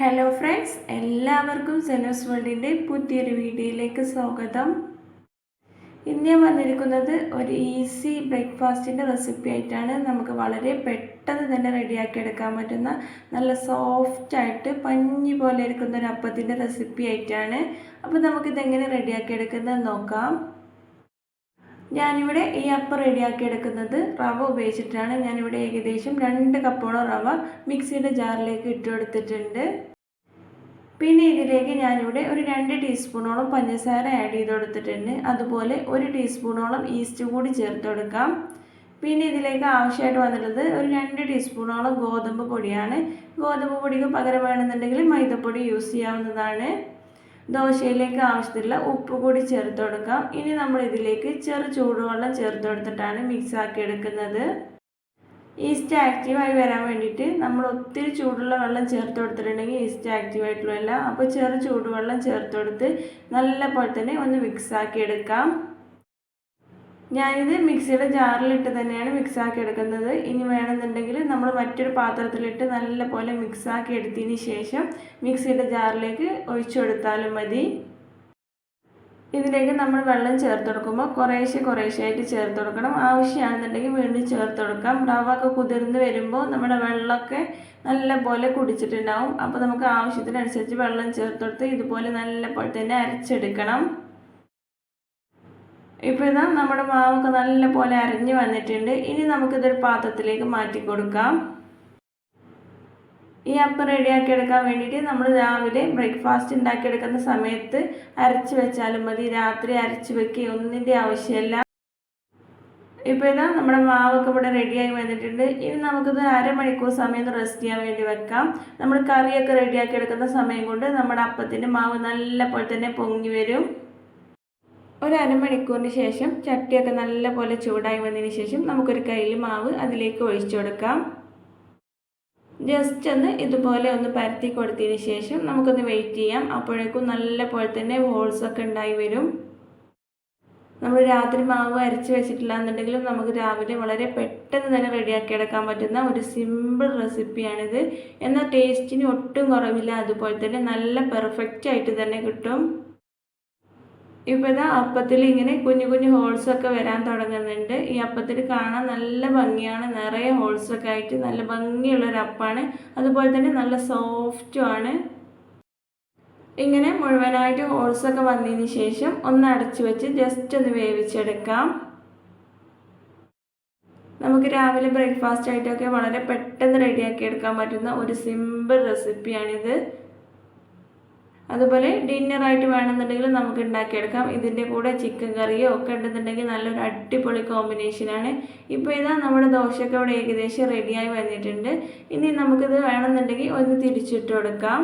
Hello friends എല്ലാവർക്കും സെനോസ് വേൾഡിന്റെ പുതിയൊരു വീഡിയോയിലേക്ക് സ്വാഗതം. ഇന്ന് ഞാൻ വന്നിരിക്കുന്നത് ഒരു ഈസി ബ്രേക്ക്ഫാസ്റ്റിന്റെ റെസിപ്പി ആയിട്ടാണ്. നമുക്ക് വളരെ പെട്ടെന്ന് തന്നെ റെഡിയാക്കി എടുക്കാൻ പറ്റുന്ന നല്ല സോഫ്റ്റായിട്ട് പഞ്ഞി പോലെ ഇരിക്കുന്ന ഒരു അപ്പത്തിന്റെ റെസിപ്പി ആയിട്ടാണ്. അപ്പോൾ നമുക്കിതെങ്ങനെ റെഡിയാക്കി എടുക്കുന്നത് നോക്കാം. ഞാനിവിടെ ഈ അപ്പം റെഡിയാക്കി എടുക്കുന്നത് റവ ഉപയോഗിച്ചിട്ടാണ്. ഞാനിവിടെ ഏകദേശം രണ്ട് കപ്പോളം റവ മിക്സിയുടെ ജാറിലേക്ക് ഇട്ട് കൊടുത്തിട്ടുണ്ട്. പിന്നെ ഇതിലേക്ക് ഞാനിവിടെ ഒരു രണ്ട് ടീസ്പൂണോളം പഞ്ചസാര ആഡ് ചെയ്ത് കൊടുത്തിട്ടുണ്ട്. അതുപോലെ ഒരു ടീസ്പൂണോളം ഈസ്റ്റ് കൂടി ചേർത്ത് കൊടുക്കാം. പിന്നെ ഇതിലേക്ക് ആവശ്യമായിട്ട് വന്നിട്ടുള്ളത് ഒരു രണ്ട് ടീസ്പൂണോളം ഗോതമ്പ് പൊടിയാണ്. ഗോതമ്പ് പൊടിക്ക് പകരം വേണമെന്നുണ്ടെങ്കിൽ മൈദപ്പൊടി യൂസ് ചെയ്യാവുന്നതാണ്. ദോശയിലേക്ക് ആവശ്യത്തിലുള്ള ഉപ്പ് കൂടി ചേർത്ത് കൊടുക്കാം. ഇനി നമ്മൾ ഇതിലേക്ക് ചെറു ചൂടുവെള്ളം ചേർത്ത് കൊടുത്തിട്ടാണ് മിക്സ് ആക്കി എടുക്കുന്നത്. ഈസ്റ്റ് ആക്റ്റീവായി വരാൻ വേണ്ടിയിട്ട് നമ്മൾ ഒത്തിരി ചൂടുള്ള വെള്ളം ചേർത്ത് കൊടുത്തിട്ടുണ്ടെങ്കിൽ ഈസ്റ്റ് ആക്റ്റീവ് ആയിട്ടുള്ളതല്ല. അപ്പോൾ ചെറു ചൂടുവെള്ളം ചേർത്ത് കൊടുത്ത് നല്ല പോലെ തന്നെ ഒന്ന് മിക്സ് ആക്കി എടുക്കാം. ഞാനിത് മിക്സിയുടെ ജാറിലിട്ട് തന്നെയാണ് മിക്സ് ആക്കി എടുക്കുന്നത്. ഇനി വേണമെന്നുണ്ടെങ്കിൽ നമ്മൾ മറ്റൊരു പാത്രത്തിലിട്ട് നല്ല പോലെ മിക്സാക്കി എടുത്തതിന് ശേഷം മിക്സിയുടെ ജാറിലേക്ക് ഒഴിച്ചു കൊടുത്താലും മതി. ഇതിലേക്ക് നമ്മൾ വെള്ളം ചേർത്ത് കൊടുക്കുമ്പോൾ കുറേശ്ശെ ആയിട്ട് ചേർത്ത് കൊടുക്കണം. ആവശ്യമാണെന്നുണ്ടെങ്കിൽ വീണ്ടും ചേർത്ത് കൊടുക്കാം. റവ ഒക്കെ കുതിർന്ന് വരുമ്പോൾ നമ്മുടെ വെള്ളമൊക്കെ നല്ല പോലെ കുടിച്ചിട്ടുണ്ടാവും. അപ്പോൾ നമുക്ക് ആവശ്യത്തിനനുസരിച്ച് വെള്ളം ചേർത്ത് കൊടുത്ത് ഇതുപോലെ നല്ല പോലെ തന്നെ അരച്ചെടുക്കണം. ഇപ്പോൾ ഇതാ നമ്മുടെ മാവൊക്കെ നല്ല പോലെ അരഞ്ഞ് വന്നിട്ടുണ്ട്. ഇനി നമുക്കിതൊരു പാത്രത്തിലേക്ക് മാറ്റി കൊടുക്കാം. ഈ അപ്പം റെഡിയാക്കി എടുക്കാൻ വേണ്ടിയിട്ട് നമ്മൾ രാവിലെ ബ്രേക്ക്ഫാസ്റ്റ് ഉണ്ടാക്കിയെടുക്കുന്ന സമയത്ത് അരച്ച് വെച്ചാലും മതി. രാത്രി അരച്ച് വെക്കുക ഒന്നിന്റെ ആവശ്യമില്ല. ഇപ്പോൾ ഇതാ നമ്മുടെ മാവൊക്കെ ഇവിടെ റെഡിയായി വന്നിട്ടുണ്ട്. ഇനി നമുക്കിത് അരമണിക്കൂർ സമയം റെസ്റ്റ് ചെയ്യാൻ വേണ്ടി വെക്കാം. നമ്മൾ കറിയൊക്കെ റെഡിയാക്കി എടുക്കുന്ന സമയം കൊണ്ട് നമ്മുടെ അപ്പത്തിന്റെ മാവ് നല്ല പോലെ തന്നെ പൊങ്ങി വരും. ഒരു അരമണിക്കൂറിന് ശേഷം ചട്ടിയൊക്കെ നല്ല പോലെ ചൂടായി വന്നതിന് ശേഷം നമുക്കൊരു കയ്യിൽ മാവ് അതിലേക്ക് ഒഴിച്ചു കൊടുക്കാം. ജസ്റ്റ് ഒന്ന് ഇതുപോലെ ഒന്ന് പരത്തി കൊടുത്തതിന് ശേഷം നമുക്കൊന്ന് വെയിറ്റ് ചെയ്യാം. അപ്പോഴേക്കും നല്ല പോലെ തന്നെ ഹോൾസൊക്കെ ഉണ്ടായി വരും. നമ്മൾ രാത്രി മാവ് അരച്ച് വെച്ചിട്ടില്ല എന്നുണ്ടെങ്കിലും നമുക്ക് രാവിലെ വളരെ പെട്ടെന്ന് തന്നെ റെഡിയാക്കി എടുക്കാൻ പറ്റുന്ന ഒരു സിമ്പിൾ റെസിപ്പിയാണിത്. എന്നാൽ ടേസ്റ്റിന് ഒട്ടും കുറവില്ല. അതുപോലെ തന്നെ നല്ല പെർഫെക്റ്റ് ആയിട്ട് തന്നെ കിട്ടും. ഇപ്പോൾ ഇതാ അപ്പത്തിൽ ഇങ്ങനെ കുഞ്ഞു കുഞ്ഞു ഹോൾസൊക്കെ വരാൻ തുടങ്ങുന്നുണ്ട്. ഈ അപ്പത്തിൽ കാണാൻ നല്ല ഭംഗിയാണ്. നിറയെ ഹോൾസൊക്കെ ആയിട്ട് നല്ല ഭംഗിയുള്ളൊരു അപ്പാണ്. അതുപോലെ തന്നെ നല്ല സോഫ്റ്റുമാണ് ഇങ്ങനെ മുഴുവനായിട്ട് ഹോൾസൊക്കെ വന്നതിന് ശേഷം ഒന്ന് അടച്ചു വെച്ച് ജസ്റ്റ് ഒന്ന് വേവിച്ചെടുക്കാം. നമുക്ക് രാവിലെ ബ്രേക്ക്ഫാസ്റ്റ് ആയിട്ടൊക്കെ വളരെ പെട്ടെന്ന് റെഡിയാക്കി എടുക്കാൻ പറ്റുന്ന ഒരു സിമ്പിൾ റെസിപ്പിയാണിത് അതുപോലെ ഡിന്നറായിട്ട് വേണമെന്നുണ്ടെങ്കിൽ നമുക്ക് ഉണ്ടാക്കിയെടുക്കാം. ഇതിന്റെ കൂടെ ചിക്കൻ കറിയോ ഒക്കെ ഉണ്ടെന്നുണ്ടെങ്കിൽ നല്ലൊരു അടിപൊളി കോമ്പിനേഷനാണ് ഇപ്പോൾ ഇതാ നമ്മുടെ ദോശയൊക്കെ ഇവിടെ ഏകദേശം റെഡിയായി വന്നിട്ടുണ്ട്. ഇനി നമുക്കിത് വേണമെന്നുണ്ടെങ്കിൽ ഒന്ന് തിരിച്ചിട്ട് കൊടുക്കാം.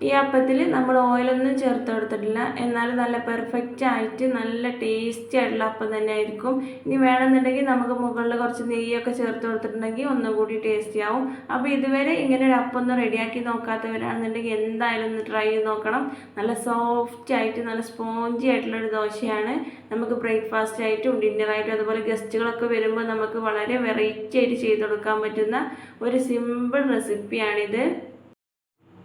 ഈ അപ്പത്തിൽ നമ്മൾ ഓയിലൊന്നും ചേർത്ത് കൊടുത്തിട്ടില്ല. എന്നാലും നല്ല പെർഫെക്റ്റ് ആയിട്ട് നല്ല ടേസ്റ്റി ആയിട്ടുള്ള അപ്പം തന്നെ ആയിരിക്കും ഇനി വേണമെന്നുണ്ടെങ്കിൽ നമുക്ക് മുകളിൽ കുറച്ച് നെയ്യൊക്കെ ചേർത്ത് കൊടുത്തിട്ടുണ്ടെങ്കിൽ ഒന്നും കൂടി ടേസ്റ്റി ആവും. അപ്പോൾ ഇതുവരെ ഇങ്ങനെ ഒരു അപ്പം ഒന്ന് റെഡിയാക്കി നോക്കാത്തവരാണെന്നുണ്ടെങ്കിൽ എന്തായാലും ഒന്ന് ട്രൈ ചെയ്ത് നോക്കണം. നല്ല സോഫ്റ്റ് ആയിട്ട് നല്ല സ്പോഞ്ചി ആയിട്ടുള്ളൊരു ദോശയാണ് നമുക്ക് ബ്രേക്ക്ഫാസ്റ്റ് ആയിട്ടും ഡിന്നറായിട്ടും അതുപോലെ ഗസ്റ്റുകളൊക്കെ വരുമ്പോൾ നമുക്ക് വളരെ വെറൈറ്റി ആയിട്ട് ചെയ്ത് കൊടുക്കാൻ പറ്റുന്ന ഒരു സിമ്പിൾ റെസിപ്പിയാണിത്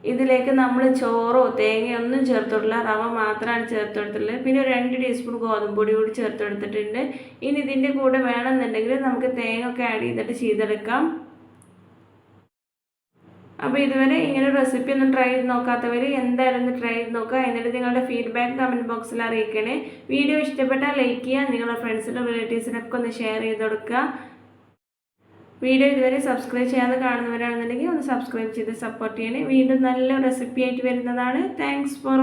ഇതിലേക്ക് നമ്മൾ ചോറോ തേങ്ങയോ ഒന്നും ചേർത്തിട്ടില്ല. റവ മാത്രമാണ് ചേർത്തെടുത്തിട്ടുള്ളത് പിന്നെ ഒരു രണ്ട് ടീസ്പൂൺ ഗോതമ്പ് പൊടി കൂടി ചേർത്തെടുത്തിട്ടുണ്ട്. ഇനി ഇതിന്റെ കൂടെ വേണമെന്നുണ്ടെങ്കിൽ നമുക്ക് തേങ്ങ ഒക്കെ ആഡ് ചെയ്തിട്ട് ചെയ്തെടുക്കാം. അപ്പോൾ ഇതുവരെ ഇങ്ങനെ റെസിപ്പി ഒന്നും ട്രൈ ചെയ്ത് നോക്കാത്തവർ എന്തായാലും ഒന്ന് ട്രൈ ചെയ്ത് നോക്കുക. എന്നിട്ട് നിങ്ങളുടെ ഫീഡ്ബാക്ക് കമന്റ് ബോക്സിൽ അറിയിക്കണേ. വീഡിയോ ഇഷ്ടപ്പെട്ടാൽ ലൈക്ക് ചെയ്യുക. നിങ്ങളുടെ ഫ്രണ്ട്സിനും റിലേറ്റീവ്സിനൊക്കെ ഒന്ന് ഷെയർ ചെയ്ത് കൊടുക്കുക. വീഡിയോ ഇതുവരെ സബ്സ്ക്രൈബ് ചെയ്യാതെ കാണുന്നവരാണെന്നുണ്ടെങ്കിൽ ഒന്ന് സബ്സ്ക്രൈബ് ചെയ്ത് സപ്പോർട്ട് ചെയ്യണേ. വീണ്ടും നല്ല റെസിപ്പി ആയിട്ട് വരുന്നതാണ്. Thanks for